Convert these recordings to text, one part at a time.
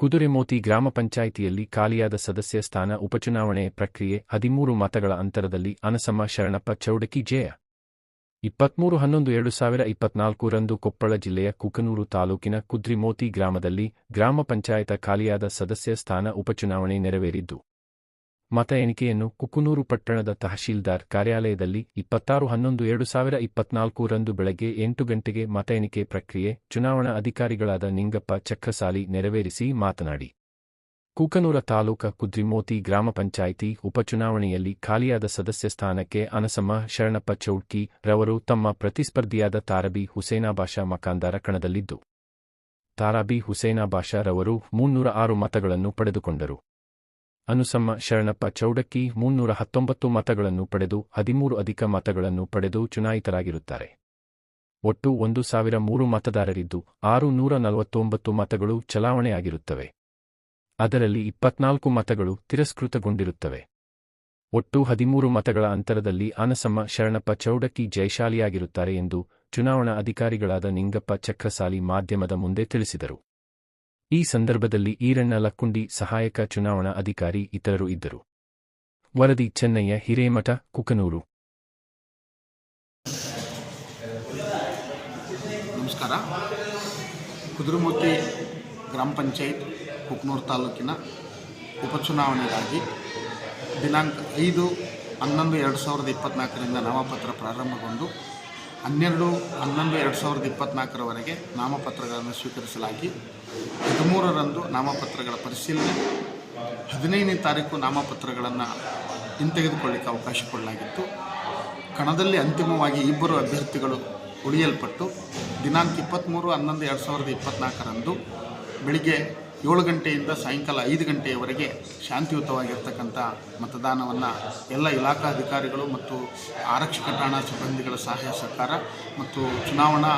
ಕುದುರೆಮೋತಿ ಗ್ರಾಮ ಪಂಚಾಯಿತಿಯಲ್ಲಿ ಖಾಲಿಯಾದ ಸದಸ್ಯ ಸ್ಥಾನ ಉಪಚುನಾವಣೆ ಪ್ರಕ್ರಿಯೆ ಹದಿಮೂರು ಮತಗಳ ಅಂತರದಲ್ಲಿ ಅನಸಮ್ಮ ಶರಣಪ್ಪ ಚೌಡಕಿ ಜಯ. ಇಪ್ಪತ್ಮೂರು ಹನ್ನೊಂದು ಎರಡು ಸಾವಿರ ಇಪ್ಪತ್ನಾಲ್ಕು ರಂದು ಕೊಪ್ಪಳ ಜಿಲ್ಲೆಯ ಕುಕನೂರು ತಾಲೂಕಿನ ಕುದ್ರಿಮೋತಿ ಗ್ರಾಮದಲ್ಲಿ ಗ್ರಾಮ ಪಂಚಾಯತ ಖಾಲಿಯಾದ ಸದಸ್ಯ ಸ್ಥಾನ ಉಪಚುನಾವಣೆ ನೆರವೇರಿದ್ದು ಮತ ಎಣಿಕೆಯನ್ನು ಕುಕನೂರು ಪಟ್ಟಣದ ತಹಶೀಲ್ದಾರ್ ಕಾರ್ಯಾಲಯದಲ್ಲಿ ಇಪ್ಪತ್ತಾರು ಹನ್ನೊಂದು ಎರಡು ಸಾವಿರ ಇಪ್ಪತ್ನಾಲ್ಕು ರಂದು ಬೆಳಗ್ಗೆ ಎಂಟು ಗಂಟೆಗೆ ಮತ ಎಣಿಕೆ ಪ್ರಕ್ರಿಯೆ ಚುನಾವಣಾ ಅಧಿಕಾರಿಗಳಾದ ನಿಂಗಪ್ಪ ಚಕ್ರಸಾಲಿ ನೆರವೇರಿಸಿ ಮಾತನಾಡಿ. ಕೂಕನೂರ ತಾಲೂಕ ಕುದ್ರಿಮೋತಿ ಗ್ರಾಮ ಪಂಚಾಯಿತಿ ಉಪಚುನಾವಣೆಯಲ್ಲಿ ಖಾಲಿಯಾದ ಸದಸ್ಯ ಸ್ಥಾನಕ್ಕೆ ಅನಸಮ್ಮ, ಶರಣಪ್ಪ ಚೌಡ್ಕಿ ರವರು ತಮ್ಮ ಪ್ರತಿಸ್ಪರ್ಧಿಯಾದ ತಾರಬಿ ಹುಸೇನಾಬಾಷಾ ಮಕಾಂದಾರ ಕಣದಲ್ಲಿದ್ದು ತಾರಾಬಿ ಹುಸೇನಾಬಾಷಾ ರವರು ಮುನ್ನೂರ ಆರು ಮತಗಳನ್ನು ಪಡೆದುಕೊಂಡರು. ಅನುಸಮ್ಮ ಶರಣಪ್ಪ ಚೌಡಕ್ಕಿ ಮುನ್ನೂರ ಹತ್ತೊಂಬತ್ತು ಮತಗಳನ್ನು ಪಡೆದು ಹದಿಮೂರು ಅಧಿಕ ಮತಗಳನ್ನು ಪಡೆದು ಚುನಾಯಿತರಾಗಿರುತ್ತಾರೆ. ಒಟ್ಟು ಒಂದು ಸಾವಿರ ಮೂರು ಮತದಾರರಿದ್ದು ಆರು ನೂರ ನಲವತ್ತೊಂಬತ್ತು ಮತಗಳು ಚಲಾವಣೆಯಾಗಿರುತ್ತವೆ. ಅದರಲ್ಲಿ ಇಪ್ಪತ್ನಾಲ್ಕು ಮತಗಳು ತಿರಸ್ಕೃತಗೊಂಡಿರುತ್ತವೆ. ಒಟ್ಟು ಹದಿಮೂರು ಮತಗಳ ಅಂತರದಲ್ಲಿ ಅನಸಮ್ಮ ಶರಣಪ್ಪ ಚೌಡಕ್ಕಿ ಜಯಶಾಲಿಯಾಗಿರುತ್ತಾರೆ ಎಂದು ಚುನಾವಣಾ ಅಧಿಕಾರಿಗಳಾದ ನಿಂಗಪ್ಪ ಚಕ್ರಸಾಲಿ ಮಾಧ್ಯಮದ ಮುಂದೆ ತಿಳಿಸಿದರು. ಈ ಸಂದರ್ಭದಲ್ಲಿ ಈರಣ್ಣ ಲಕ್ಕುಂಡಿ ಸಹಾಯಕ ಚುನಾವಣಾ ಅಧಿಕಾರಿ ಇತರರು ಇದ್ದರು. ವರದಿ, ಚೆನ್ನಯ್ಯ, ಹಿರೇಮಠ, ಕುಕನೂರು. ನಮಸ್ಕಾರ. ಕುದುರುಮೂರ್ತಿ ಗ್ರಾಮ ಪಂಚಾಯತ್, ಕುಕನೂರು ತಾಲೂಕಿನ ಉಪಚುನಾವಣೆಗಾಗಿ ದಿನಾಂಕ ಐದು ಹನ್ನೊಂದು ಎರಡು ಸಾವಿರದ ಇಪ್ಪತ್ನಾಲ್ಕರಿಂದ ನಾಮಪತ್ರ ಪ್ರಾರಂಭಗೊಂಡು ಹನ್ನೆರಡು, ಹನ್ನೊಂದು, ಎರಡು ಸಾವಿರದ ಇಪ್ಪತ್ತ್ನಾಲ್ಕರವರೆಗೆ ನಾಮಪತ್ರಗಳನ್ನು ಸ್ವೀಕರಿಸಲಾಗಿ, ಹದಿಮೂರರಂದು ನಾಮಪತ್ರಗಳ ಪರಿಶೀಲನೆ, ಹದಿನೈದನೇ ತಾರೀಕು ನಾಮಪತ್ರಗಳನ್ನು ಹಿಂತೆಗೆದುಕೊಳ್ಳಿಕ್ಕೆ ಅವಕಾಶ ಕೊಡಲಾಗಿತ್ತು. ಕಣದಲ್ಲಿ ಅಂತಿಮವಾಗಿ ಇಬ್ಬರು ಅಭ್ಯರ್ಥಿಗಳು ಉಳಿಯಲ್ಪಟ್ಟು, ದಿನಾಂಕ ಇಪ್ಪತ್ತ್ಮೂರು ಹನ್ನೊಂದು, ಎರಡು ಸಾವಿರದ ಇಪ್ಪತ್ತ್ನಾಲ್ಕರಂದು ಬೆಳಿಗ್ಗೆ ಏಳು ಗಂಟೆಯಿಂದ ಸಾಯಂಕಾಲ ಐದು ಗಂಟೆಯವರೆಗೆ ಶಾಂತಿಯುತವಾಗಿರ್ತಕ್ಕಂಥ ಮತದಾನವನ್ನು ಎಲ್ಲ ಇಲಾಖಾ ಅಧಿಕಾರಿಗಳು ಮತ್ತು ಆರಕ್ಷಕ ಠಾಣಾ ಸಿಬ್ಬಂದಿಗಳ ಸಹಾಯ ಸಹಕಾರ ಮತ್ತು ಚುನಾವಣಾ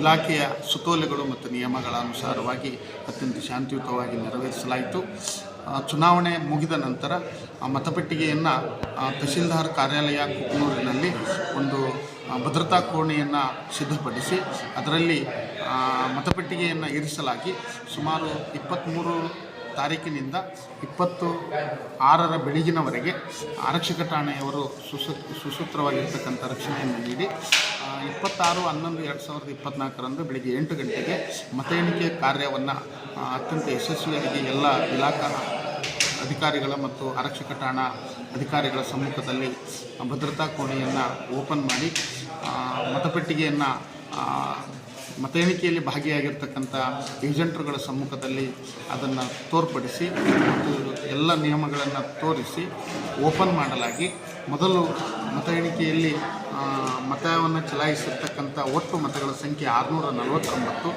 ಇಲಾಖೆಯ ಸುತೋಲೆಗಳು ಮತ್ತು ನಿಯಮಗಳ ಅನುಸಾರವಾಗಿ ಅತ್ಯಂತ ಶಾಂತಿಯುತವಾಗಿ ನೆರವೇರಿಸಲಾಯಿತು. ಚುನಾವಣೆ ಮುಗಿದ ನಂತರ ಆ ಮತಪೆಟ್ಟಿಗೆಯನ್ನು ತಹಶೀಲ್ದಾರ್ ಕಾರ್ಯಾಲಯ ಕುಕ್ನೂರಿನಲ್ಲಿ ಒಂದು ಭದ್ರತಾ ಕೋಣೆಯನ್ನು ಸಿದ್ಧಪಡಿಸಿ ಅದರಲ್ಲಿ ಮತಪೆಟ್ಟಿಗೆಯನ್ನು ಇರಿಸಲಾಗಿ ಸುಮಾರು ಇಪ್ಪತ್ತ್ಮೂರು ತಾರೀಕಿನಿಂದ ಇಪ್ಪತ್ತು ಆರರ ಬೆಳಗಿನವರೆಗೆ ಆರಕ್ಷಕ ಠಾಣೆಯವರು ಸುಸೂ, ಸುಸೂತ್ರವಾಗಿರ್ತಕ್ಕಂಥ ರಕ್ಷಣೆಯನ್ನು ನೀಡಿ ಇಪ್ಪತ್ತಾರು, ಹನ್ನೊಂದು, ಎರಡು ಸಾವಿರದ ಇಪ್ಪತ್ತ್ನಾಲ್ಕರಂದು ಬೆಳಗ್ಗೆ ಎಂಟು ಗಂಟೆಗೆ ಮತ ಎಣಿಕೆ ಕಾರ್ಯವನ್ನು ಅತ್ಯಂತ ಯಶಸ್ವಿಯಾಗಿ ಎಲ್ಲ ಇಲಾಖಾ ಅಧಿಕಾರಿಗಳ ಮತ್ತು ಆರಕ್ಷಕ ಠಾಣಾ ಅಧಿಕಾರಿಗಳ ಸಮ್ಮುಖದಲ್ಲಿ ಭದ್ರತಾ ಕೋಣೆಯನ್ನು ಓಪನ್ ಮಾಡಿ ಮತಪೆಟ್ಟಿಗೆಯನ್ನು ಮತ ಎಣಿಕೆಯಲ್ಲಿ ಭಾಗಿಯಾಗಿರ್ತಕ್ಕಂಥ ಏಜೆಂಟ್ರುಗಳ ಸಮ್ಮುಖದಲ್ಲಿ ಅದನ್ನು ತೋರ್ಪಡಿಸಿ ಮತ್ತು ಎಲ್ಲ ನಿಯಮಗಳನ್ನು ತೋರಿಸಿ ಓಪನ್ ಮಾಡಲಾಗಿ ಮೊದಲು ಮತ ಎಣಿಕೆಯಲ್ಲಿ ಮತವನ್ನು ಚಲಾಯಿಸಿರ್ತಕ್ಕಂಥ ಒಟ್ಟು ಮತಗಳ ಸಂಖ್ಯೆ ಆರುನೂರ ನಲವತ್ತೊಂಬತ್ತು.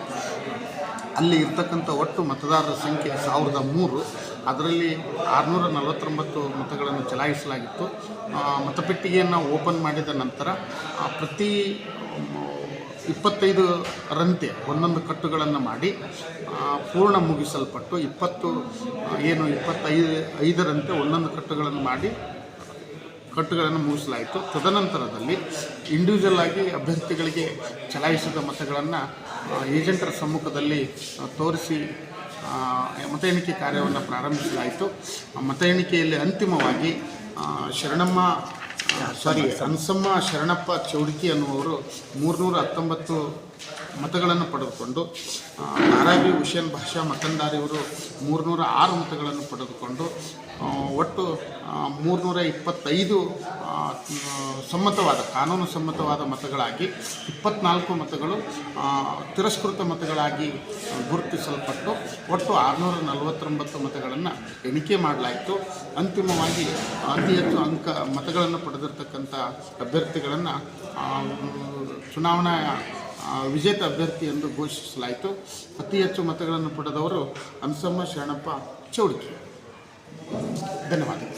ಅಲ್ಲಿ ಇರ್ತಕ್ಕಂಥ ಒಟ್ಟು ಮತದಾರರ ಸಂಖ್ಯೆ ಸಾವಿರದ ಮೂರು. ಅದರಲ್ಲಿ ಆರುನೂರ ನಲವತ್ತೊಂಬತ್ತು ಮತಗಳನ್ನು ಚಲಾಯಿಸಲಾಗಿತ್ತು. ಮತಪೆಟ್ಟಿಗೆಯನ್ನು ಓಪನ್ ಮಾಡಿದ ನಂತರ ಪ್ರತಿ ಇಪ್ಪತ್ತೈದು ರಂತೆ ಒಂದೊಂದು ಕಟ್ಟುಗಳನ್ನು ಮಾಡಿ ಪೂರ್ಣ ಮುಗಿಸಲ್ಪಟ್ಟು ಇಪ್ಪತ್ತು, ಏನು, ಇಪ್ಪತ್ತೈದು ಐದರಂತೆ ಒಂದೊಂದು ಕಟ್ಟುಗಳನ್ನು ಮಾಡಿ, ಕಟ್ಟುಗಳನ್ನು ಮುಗಿಸಲಾಯಿತು. ತದನಂತರದಲ್ಲಿ ಇಂಡಿವಿಜುವಲ್ ಆಗಿ ಅಭ್ಯರ್ಥಿಗಳಿಗೆ ಚಲಾಯಿಸಿದ ಮತಗಳನ್ನು ಏಜೆಂಟರ ಸಮ್ಮುಖದಲ್ಲಿ ತೋರಿಸಿ ಮತ ಎಣಿಕೆ ಕಾರ್ಯವನ್ನು ಪ್ರಾರಂಭಿಸಲಾಯಿತು. ಮತ ಎಣಿಕೆಯಲ್ಲಿ ಅಂತಿಮವಾಗಿ ಶರಣಮ್ಮ ಸಾರಿ ಅನ್ಸಮ್ಮ ಶರಣಪ್ಪ ಚೌಡಿಕಿ ಅನ್ನುವರು ಮೂರುನೂರ ಹತ್ತೊಂಬತ್ತು ಮತಗಳನ್ನು ಪಡೆದುಕೊಂಡು ಧಾರಾವಿ ಹುಷೇನ್ ಭಾಷಾ ಮತಂದಾರಿಯವರು ಮೂರುನೂರ ಆರು ಮತಗಳನ್ನು ಪಡೆದುಕೊಂಡು ಒಟ್ಟು ಮೂರುನೂರ ಇಪ್ಪತ್ತೈದು ಸಮ್ಮತವಾದ, ಕಾನೂನು ಸಮ್ಮತವಾದ ಮತಗಳಾಗಿ, ಇಪ್ಪತ್ನಾಲ್ಕು ಮತಗಳು ತಿರಸ್ಕೃತ ಮತಗಳಾಗಿ ಗುರುತಿಸಲ್ಪಟ್ಟು, ಒಟ್ಟು ಆರುನೂರ ನಲವತ್ತೊಂಬತ್ತು ಮತಗಳನ್ನು ಎಣಿಕೆ ಮಾಡಲಾಯಿತು. ಅಂತಿಮವಾಗಿ ಅತಿ ಹೆಚ್ಚು ಅಂಕ ಮತಗಳನ್ನು ಪಡೆದಿರ್ತಕ್ಕಂಥ ಅಭ್ಯರ್ಥಿಗಳನ್ನು ಚುನಾವಣಾ ವಿಜೇತ ಅಭ್ಯರ್ಥಿ ಎಂದು ಘೋಷಿಸಲಾಯಿತು. ಅತಿ ಹೆಚ್ಚು ಮತಗಳನ್ನು ಪಡೆದವರು ಅನ್ಸಮ್ಮ ಶರಣಪ್ಪ ಚೌಡಿಕೆ. ಧನ್ಯವಾದಗಳು.